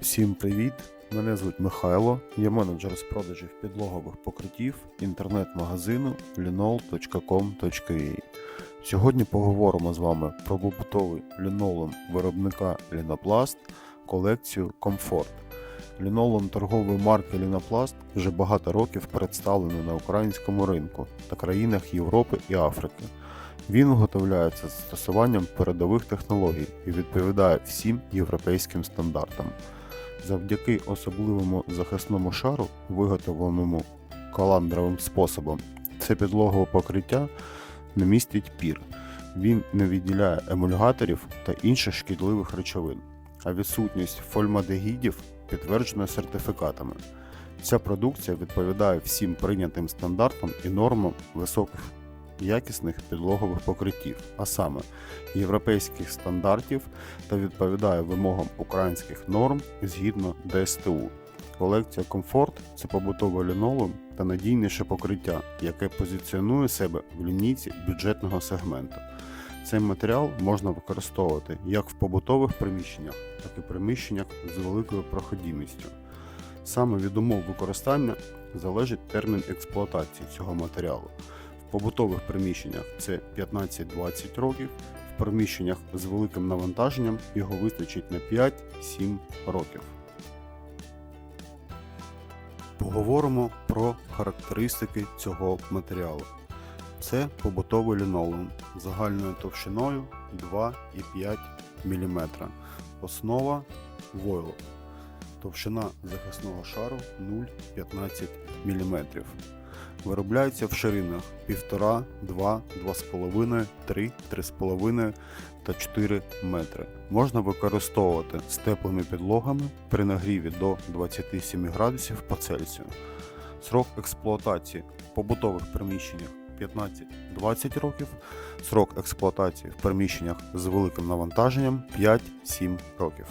Всім привіт! Мене звуть Михайло, я менеджер з продажів підлогових покриттів інтернет-магазину linol.com.ua. Сьогодні поговоримо з вами про побутовий лінолеум виробника Linoplast колекцію Comfort. Лінолеум торгової марки Linoplast вже багато років представлений на українському ринку та країнах Європи і Африки. Він виготовляється з застосуванням передових технологій і відповідає всім європейським стандартам. Завдяки особливому захисному шару, виготовленому каландровим способом, це підлогове покриття не містить пір. Він не відділяє емульгаторів та інших шкідливих речовин, а відсутність фольмадегідів підтверджена сертифікатами. Ця продукція відповідає всім прийнятим стандартам і нормам високих якісних підлогових покриттів, а саме європейських стандартів та відповідає вимогам українських норм згідно ДСТУ. Колекція Комфорт це побутовий лінолеум та надійніше покриття, яке позиціонує себе в лінійці бюджетного сегменту. Цей матеріал можна використовувати як в побутових приміщеннях, так і приміщеннях з великою проходимістю. Саме від умов використання залежить термін експлуатації цього матеріалу. Побутових приміщеннях це 15-20 років, в приміщеннях з великим навантаженням його вистачить на 5-7 років. Поговоримо про характеристики цього матеріалу. Це побутовий лінолеум загальною товщиною 2,5 мм. Основа войлок. Товщина захисного шару 0,15 мм. Виробляється в ширинах 1,5, 2, 2,5, 3, 3,5 та 4 метри. Можна використовувати з теплими підлогами при нагріві до 27 градусів по Цельсію. Срок експлуатації в побутових приміщеннях 15-20 років, срок експлуатації в приміщеннях з великим навантаженням 5-7 років.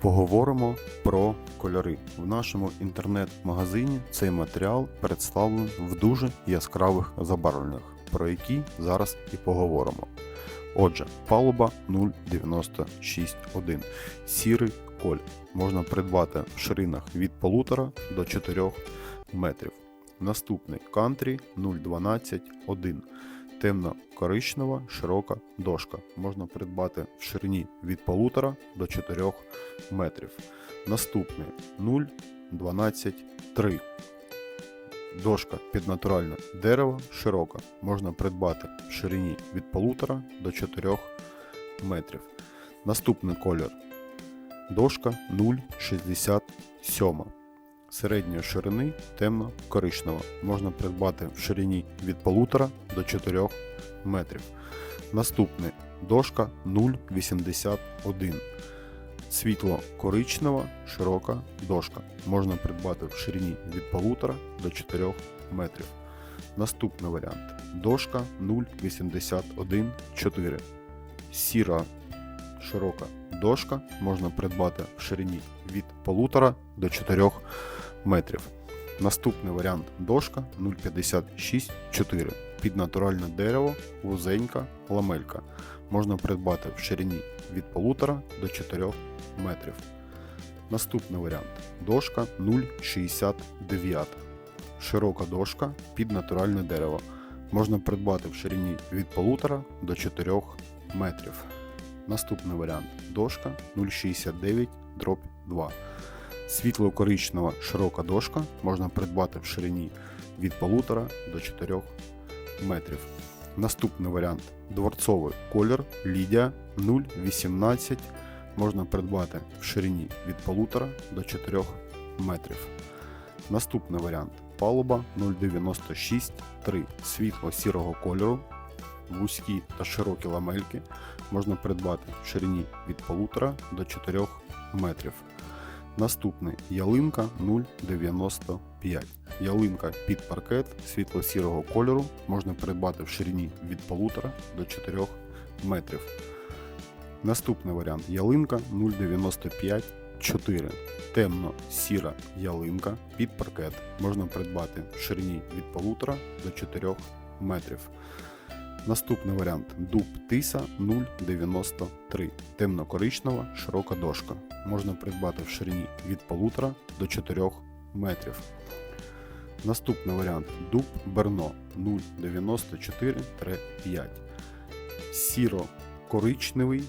Поговоримо про кольори. В нашому інтернет-магазині цей матеріал представлений в дуже яскравих забарвленнях, про які зараз і поговоримо. Отже, палуба 0,96,1. Сірий коль можна придбати в ширинах від 1,5 до 4 метрів. Наступний кантрі 0,12,1. Темно-коричнева широка дошка. Можна придбати в ширині від 1,5 до 4 метрів. Наступний 0,12,3. Дошка під натуральне дерево широка. Можна придбати в ширині від 1,5 до 4 метрів. Наступний колір. Дошка 0,67. Середньої ширини темно-коричнева. Можна придбати в ширині від 1,5 до 4 метрів. Наступний дошка 0,81. Світло-коричнева широка дошка. Можна придбати в ширині від 1,5 до 4 метрів. Наступний варіант дошка 0,81,4. Сіра широка дошка можна придбати в ширині від 1,5 до 4 метрів. Наступний варіант дошка 0,56,4. Під натуральне дерево, вузенька ламелька. Можна придбати в ширині від 1,5 до 4 метрів. Наступний варіант дошка 0,69. Широка дошка під натуральне дерево. Можна придбати в ширині від 1,5 до 4 метрів. Наступний варіант дошка 0,69 дроб 2. Світло-коричнева широка дошка можна придбати в ширині від 1,5 до 4 метрів. Наступний варіант дворцовий колір Лідія 0,18 можна придбати в ширині від 1,5 до 4 метрів. Наступний варіант палуба 0,96,3 світло-сірого кольору, вузькі та широкі ламельки можна придбати в ширині від 1,5 до 4 метрів. Наступний ялинка 0,95. Ялинка під паркет світло-сірого кольору можна придбати в ширині від 1,5 до 4 метрів. Наступний варіант ялинка 0,95 4. Темно-сіра ялинка під паркет можна придбати в ширині від 1,5 до 4 метрів. Наступний варіант дуб Тиса 093. Темно-коричнева широка дошка. Можна придбати в ширині від 1,5 до 4 метрів. Наступний варіант дуб Берно 094-5. Сіро-коричневий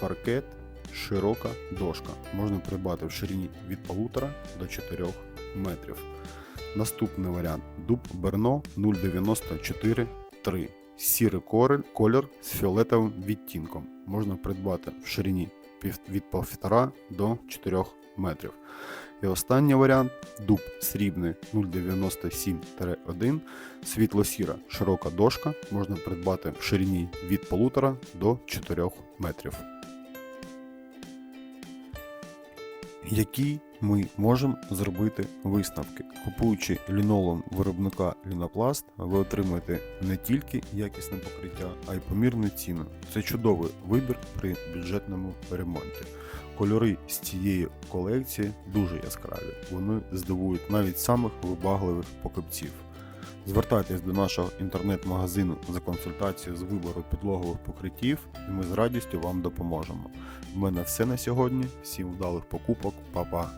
паркет, широка дошка. Можна придбати в ширині від 1,5 до 4 метрів. Наступний варіант дуб Берно 094-3. Сірий колір з фіолетовим відтінком. Можна придбати в ширині від 1,5 до 4 метрів. І останній варіант дуб срібний 097-1, світло-сіра широка дошка можна придбати в ширині від 1,5 до 4 метрів. Які ми можемо зробити висновки? Купуючи лінолом виробника Лінопласт, ви отримаєте не тільки якісне покриття, а й помірну ціну. Це чудовий вибір при бюджетному ремонті. Кольори з цієї колекції дуже яскраві. Вони здивують навіть самих вибагливих покупців. Звертайтесь до нашого інтернет-магазину за консультацією з вибору підлогових покриттів, і ми з радістю вам допоможемо. У мене все на сьогодні. Всім вдалих покупок, Па-па!